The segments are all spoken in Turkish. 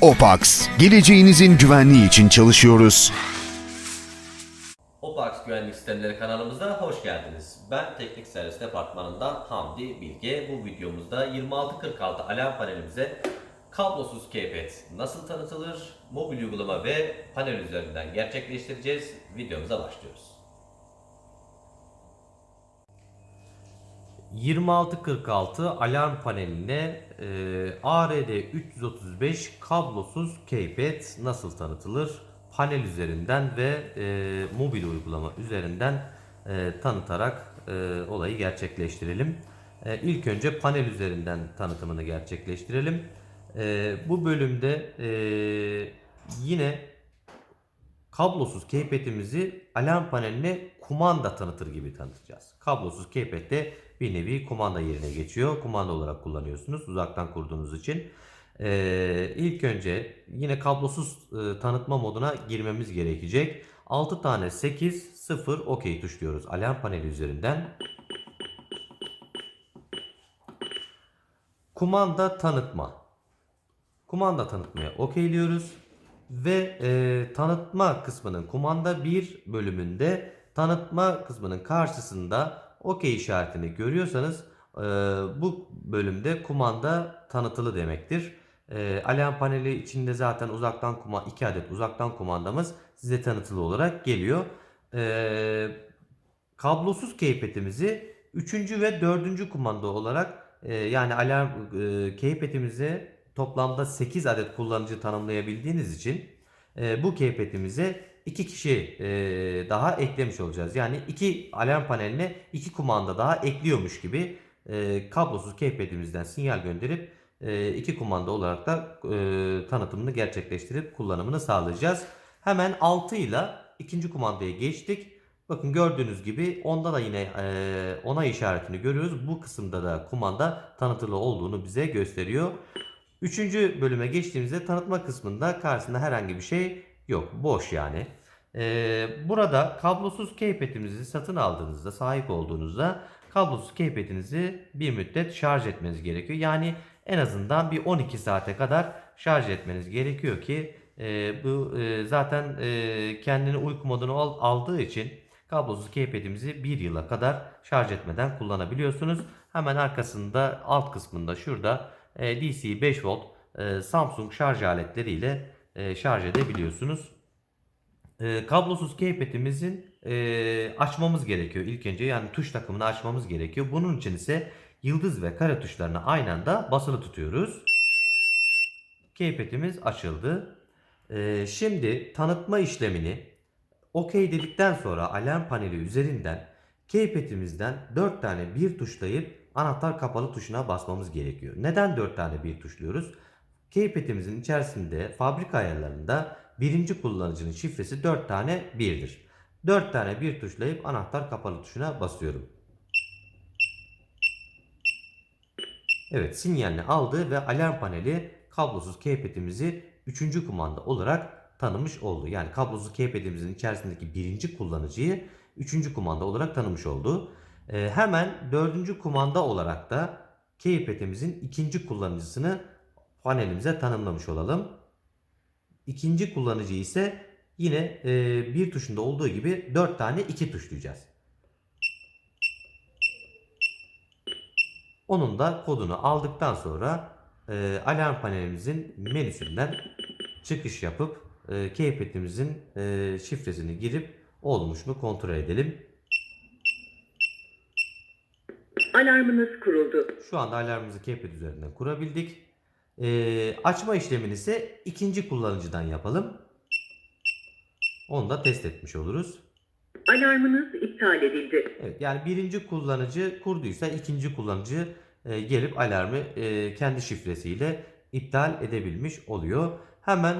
Opax, geleceğinizin güvenliği için çalışıyoruz. Opax Güvenlik Sistemleri kanalımıza hoş geldiniz. Ben Teknik Servis Departmanı'ndan Hamdi Bilge. Bu videomuzda 2646 alarm panelimize kablosuz keypad nasıl tanıtılır, mobil uygulama ve panel üzerinden gerçekleştireceğiz. Videomuza başlıyoruz. 2646 alarm paneline e, ARD335 kablosuz keypad nasıl tanıtılır? Panel üzerinden ve e, mobil uygulama üzerinden e, tanıtarak e, olayı gerçekleştirelim. E, ilk önce panel üzerinden tanıtımını gerçekleştirelim. E, bu bölümde e, yine kablosuz keypad'imizi alarm paneline kumanda tanıtır gibi tanıtacağız. Kablosuz keypad de bir nevi kumanda yerine geçiyor. Kumanda olarak kullanıyorsunuz uzaktan kurduğunuz için. Ee, ilk önce yine kablosuz e, tanıtma moduna girmemiz gerekecek. 6 tane 8 0 OK tuşluyoruz alarm paneli üzerinden. Kumanda tanıtma. Kumanda tanıtmaya okeyliyoruz. Ve e, tanıtma kısmının kumanda bir bölümünde tanıtma kısmının karşısında okey işaretini görüyorsanız e, bu bölümde kumanda tanıtılı demektir. E, alarm paneli içinde zaten uzaktan kuma 2 adet uzaktan kumandamız size tanıtılı olarak geliyor. E, kablosuz keypad'imizi 3. ve 4. kumanda olarak e, yani alarm e, keypad'imize toplamda 8 adet kullanıcı tanımlayabildiğiniz için e, bu keypad'imize 2 kişi e, daha eklemiş olacağız. Yani iki alarm paneline 2 kumanda daha ekliyormuş gibi e, kablosuz keypad'imizden sinyal gönderip e, iki kumanda olarak da e, tanıtımını gerçekleştirip kullanımını sağlayacağız. Hemen 6 ile ikinci kumandaya geçtik. Bakın gördüğünüz gibi onda da yine e, onay işaretini görüyoruz. Bu kısımda da kumanda tanıtılı olduğunu bize gösteriyor. Üçüncü bölüme geçtiğimizde tanıtma kısmında karşısında herhangi bir şey yok. Boş yani. Ee, burada kablosuz keypad'imizi satın aldığınızda, sahip olduğunuzda kablosuz keypad'inizi bir müddet şarj etmeniz gerekiyor. Yani en azından bir 12 saate kadar şarj etmeniz gerekiyor ki e, bu e, zaten e, kendini uyku moduna al- aldığı için kablosuz keypad'imizi bir yıla kadar şarj etmeden kullanabiliyorsunuz. Hemen arkasında alt kısmında şurada e, DC 5 volt e, Samsung şarj aletleriyle e, şarj edebiliyorsunuz. E, kablosuz keypad'imizin e, açmamız gerekiyor ilk önce yani tuş takımını açmamız gerekiyor. Bunun için ise yıldız ve kare tuşlarını aynı anda basılı tutuyoruz. Keypad'imiz açıldı. Şimdi tanıtma işlemini OK dedikten sonra alarm paneli üzerinden keypad'imizden 4 tane bir tuşlayıp anahtar kapalı tuşuna basmamız gerekiyor. Neden 4 tane bir tuşluyoruz? Keypad'imizin içerisinde fabrika ayarlarında birinci kullanıcının şifresi 4 tane 1'dir. 4 tane bir tuşlayıp anahtar kapalı tuşuna basıyorum. Evet sinyalini aldı ve alarm paneli kablosuz keypad'imizi 3. kumanda olarak tanımış oldu. Yani kablosuz keypad'imizin içerisindeki birinci kullanıcıyı 3. kumanda olarak tanımış oldu. Ee, hemen 4. kumanda olarak da keypad'imizin ikinci kullanıcısını panelimize tanımlamış olalım. İkinci kullanıcı ise yine e, bir tuşunda olduğu gibi 4 tane 2 tuşlayacağız. Onun da kodunu aldıktan sonra e, alarm panelimizin menüsünden çıkış yapıp e, keypad'imizin e, şifresini girip olmuş mu kontrol edelim. Alarmınız kuruldu. Şu anda alarmımızı keypad üzerinden kurabildik. E, açma işlemini ise ikinci kullanıcıdan yapalım. Onu da test etmiş oluruz. Alarmınız iptal edildi. Evet, yani birinci kullanıcı kurduysa ikinci kullanıcı e, gelip alarmı e, kendi şifresiyle iptal edebilmiş oluyor. Hemen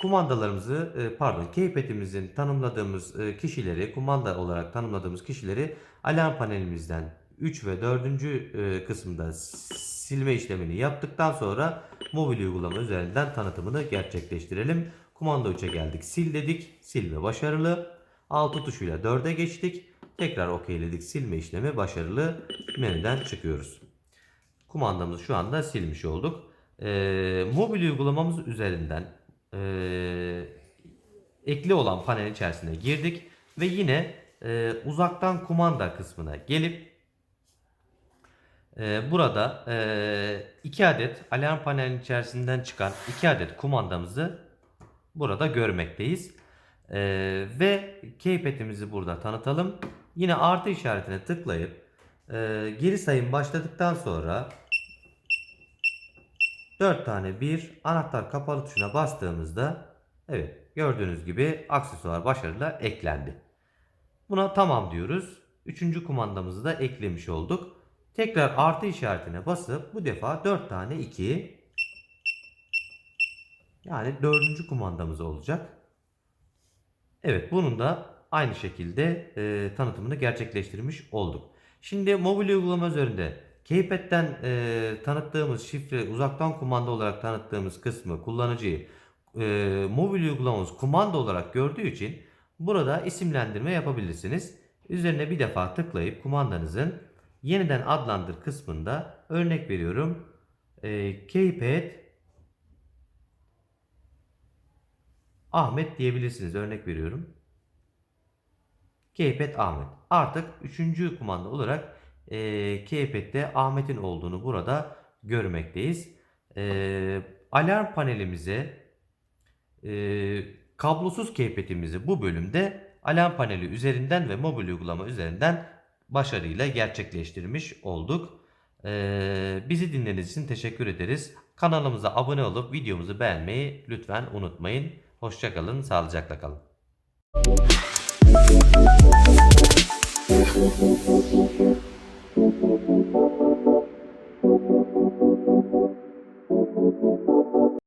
kumandalarımızı e, pardon keypad'imizin tanımladığımız e, kişileri kumanda olarak tanımladığımız kişileri alarm panelimizden 3 ve 4. e, kısımda silme işlemini yaptıktan sonra mobil uygulama üzerinden tanıtımını gerçekleştirelim. Kumanda 3'e geldik. Sil dedik. Silme başarılı. 6 tuşuyla 4'e geçtik. Tekrar okeyledik. Silme işlemi başarılı. Menüden çıkıyoruz. Kumandamızı şu anda silmiş olduk. e, mobil uygulamamız üzerinden e, ekli olan panel içerisine girdik ve yine e, uzaktan kumanda kısmına gelip e, burada e, iki adet alarm panelinin içerisinden çıkan iki adet kumandamızı burada görmekteyiz. E, ve keypad'imizi burada tanıtalım. Yine artı işaretine tıklayıp e, geri sayım başladıktan sonra 4 tane bir anahtar kapalı tuşuna bastığımızda evet gördüğünüz gibi aksesuar başarıyla eklendi. Buna tamam diyoruz. Üçüncü kumandamızı da eklemiş olduk. Tekrar artı işaretine basıp bu defa 4 tane 2 yani dördüncü kumandamız olacak. Evet bunun da aynı şekilde e, tanıtımını gerçekleştirmiş olduk. Şimdi mobil uygulama üzerinde Keypad'den e, tanıttığımız şifre uzaktan kumanda olarak tanıttığımız kısmı kullanıcıyı e, mobil uygulamamız kumanda olarak gördüğü için burada isimlendirme yapabilirsiniz. Üzerine bir defa tıklayıp kumandanızın yeniden adlandır kısmında örnek veriyorum e, Keypad Ahmet diyebilirsiniz. Örnek veriyorum. Keypad Ahmet. Artık üçüncü kumanda olarak e, Keypad'de Ahmet'in olduğunu burada görmekteyiz. E, alarm panelimize e, kablosuz Keypad'imizi bu bölümde alarm paneli üzerinden ve mobil uygulama üzerinden başarıyla gerçekleştirmiş olduk. E, bizi dinlediğiniz için teşekkür ederiz. Kanalımıza abone olup videomuzu beğenmeyi lütfen unutmayın. Hoşçakalın, sağlıcakla kalın.